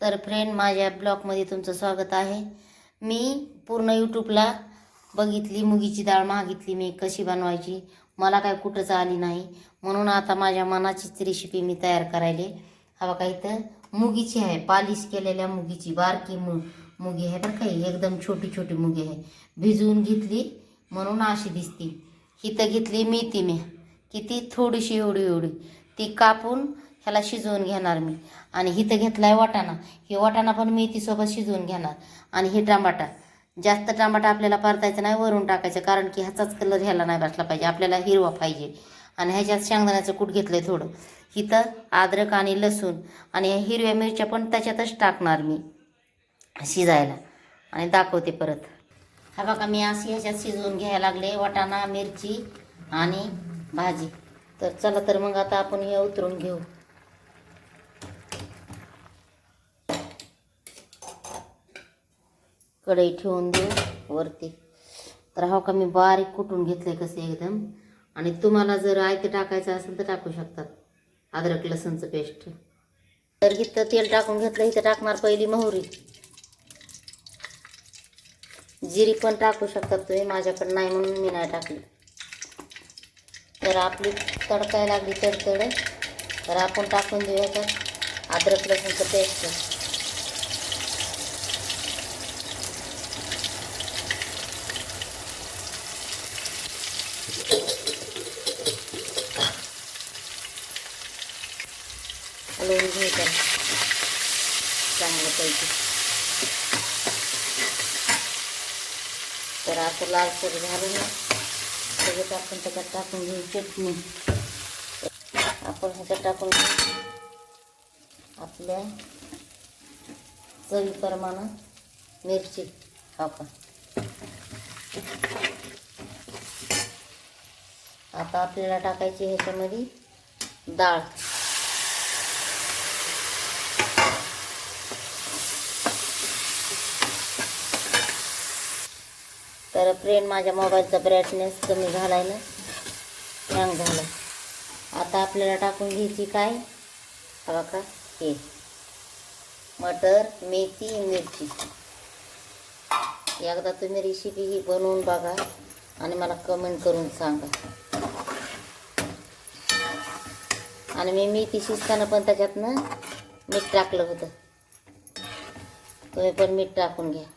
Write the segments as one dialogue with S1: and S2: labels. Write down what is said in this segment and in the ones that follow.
S1: तर फ्रेंड माझ्या ब्लॉगमध्ये तुमचं स्वागत आहे. मी पूर्ण यूट्यूबला बघितली मुगीची डाळ मागितली मी कशी बनवायची. मला काय कुठंच आली नाही. म्हणून आता माझ्या मनाचीच रेसिपी मी तयार करायले. हवा काही इथं? मुगीची आहे. पालिश केलेल्या मुगीची बारकी मु मुगी आहे बरं काही एकदम छोटी छोटी मुगी आहे. भिजवून घेतली म्हणून अशी दिसती. इथं घेतली मेथी मी. किती थोडीशी एवढी एवढी. ती कापून ह्याला शिजवून घेणार मी. आणि इथं आहे वाटाणा. हे वाटाणा पण मेथीसोबत शिजवून घेणार. आणि हे टमाटा. जास्त टमाटा आपल्याला परतायचं नाही वरून टाकायचं. कारण की ह्याचाच कलर ह्याला नाही बसला पाहिजे. आपल्याला हिरवा पाहिजे. आणि ह्याच्यात शेंगदाण्याचं कूट आहे थोडं. इथं अद्रक आणि लसूण आणि ह्या हिरव्या मिरच्या पण त्याच्यातच टाकणार मी शिजायला. आणि दाखवते परत. हा बघा मी अशी ह्याच्यात शिजवून घ्यायला लागले. वाटाणा मिरची आणि भाजी. तर चला तर मग आता आपण हे उतरून घेऊ. कढई ठेवून देऊ वरती. तर हो का मी बारीक कुटून घेतलं आहे कसं एकदम. आणि तुम्हाला जर आयते टाकायचं असेल तर टाकू शकतात. अद्रक लसूणचं पेस्ट. तर इथं तेल टाकून घेतलं इथं टाकणार पहिली मोहरी. जिरी पण टाकू शकतात तुम्ही माझ्याकडे नाही म्हणून मी नाही टाकली. तर आपली तडकाय लागली तडतड. तर आपण टाकून देऊ याच्यात अद्रक लसूणचं पेस्ट. हलवून घेऊ त्याला चांगलं पाहिजे तर असं लालसर झालं ना सगळं आपण त्याच्यात टाकून घेऊ चटणी. आपण ह्याच्यात टाकून घेऊ. आपल्या चवीप्रमाणे मिरची आपण. आता आपल्याला टाकायची ह्याच्यामध्ये डाळ. तर फ्रेंड माझ्या मोबाईलचा ब्राईटनेस कमी झालाय ना. हँग झाला आता आपल्याला टाकून घ्यायची काय? हवा का? हे. मटर मेथी मिरची. एकदा तुम्ही रेसिपी ही बनवून बघा आणि मला कमेंट करून सांगा. आणि मी मेथी शिजताना पण त्याच्यातनं मीठ टाकलं होतं. तुम्ही पण मीठ टाकून घ्या.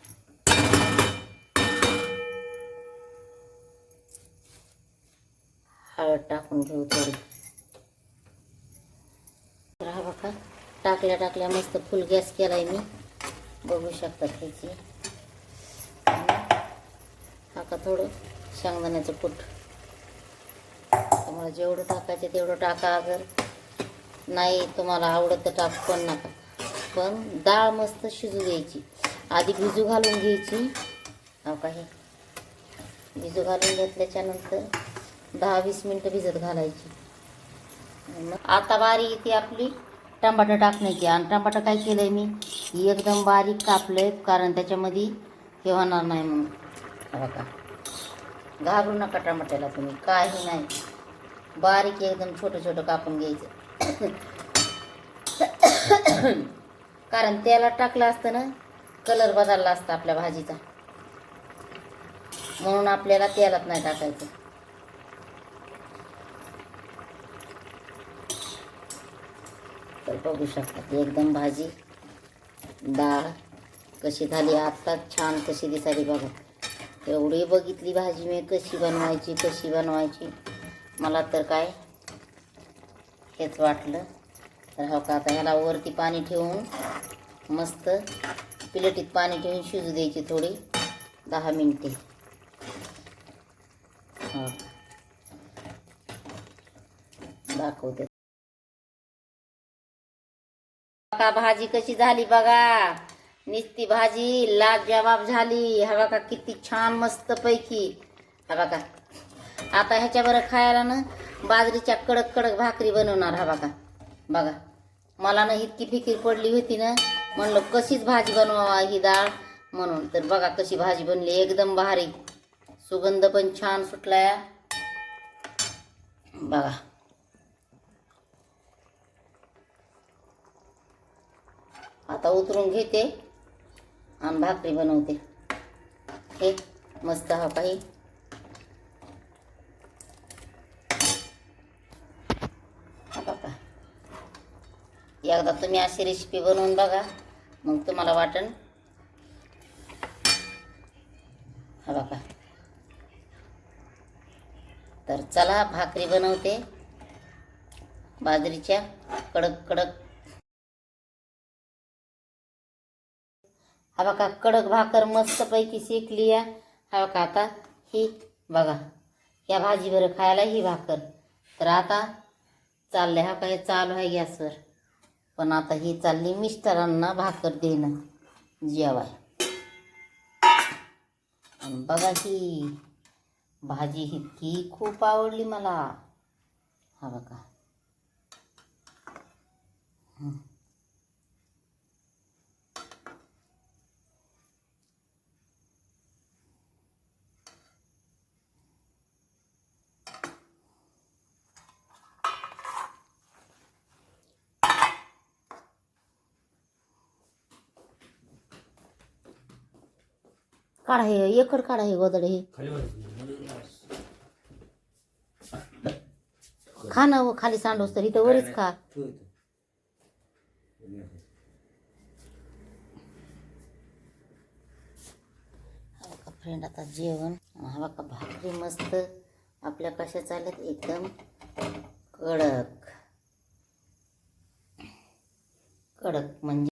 S1: हळद टाकून घेऊ थोडी. तर हा बघा टाकल्या टाकल्या मस्त फुल गॅस केलाय मी. बघू शकता त्याची. हा का थोडं शेंगदाण्याचं कूट. तुम्हाला जेवढं टाकायचं तेवढं टाका अगर. नाही तुम्हाला आवडत तर टाक पण नका. पण डाळ मस्त शिजू द्यायची. आधी भिजू घालून घ्यायची. हो काही हे? भिजू घालून घेतल्याच्यानंतर दहा वीस मिनटं भिजत घालायची. मग आता बारी येते आपली. टमाटर टाकण्याची आणि टमाटर काय केलं आहे मी? एकदम बारीक कापलं आहे कारण त्याच्यामध्ये हे होणार नाही म्हणून. बघा. घालू नका टमाट्याला तुम्ही काही नाही. बारीक एकदम छोटं छोटं कापून घ्यायचं. कारण त्याला टाकलं असतं ना कलर बदलला असता आपल्या भाजीचा. म्हणून आपल्याला तेलात नाही टाकायचं. तर बघू शकता एकदम भाजी डाळ कशी झाली आत्ताच छान कशी दिसाली बघा. एवढी बघितली भाजी मी कशी बनवायची कशी बनवायची. मला तर काय हेच वाटलं. तर हो का आता ह्याला वरती पाणी ठेवून मस्त प्लेटीत पाणी ठेवून शिजू द्यायची थोडी दहा मिनटे. हो. दाखवते का भाजी कशी झाली बघा? नुसती भाजी लाजवाब झाली. हा का किती छान मस्त पैकी. हा बघा. आता ह्याच्या बरं खायला ना बाजरीच्या कडक कडक भाकरी बनवणार हा बघा. बघा. मला ना इतकी फिकीर पडली होती ना. म्हणलं कशीच भाजी बनवावा ही डाळ. म्हणून तर बघा कशी भाजी बनली एकदम भारी. सुगंध पण छान सुटलाय. बघा. आता उतरून घेते आणि भाकरी बनवते. हे मस्त हा काही हा बघा एकदा तुम्ही अशी रेसिपी बनवून बघा मग तुम्हाला वाटण हा बघा तर चला भाकरी बनवते. बाजरीच्या कडक कडक हा बघा कडक भाकर मस्तपैकी शेकली या. हा बघा आता ही बघा या भाजीवर खायला ही भाकर. तर आता चाललं हा काय चालू आहे गॅसवर पण आता ही चालली मिस्टरांना भाकर देणं जेवाय. आणि बघा ही भाजी इतकी खूप आवडली मला. हा बघा. काढा हे एकड काढा हे गोदडे हे. खा ना हो खाली सांडोस तर इथं वरीच खा. फ्रेंड आता जेवण. हा बघा भाकरी मस्त. आपल्या कशा चालत एकदम कडक. कडक म्हणजे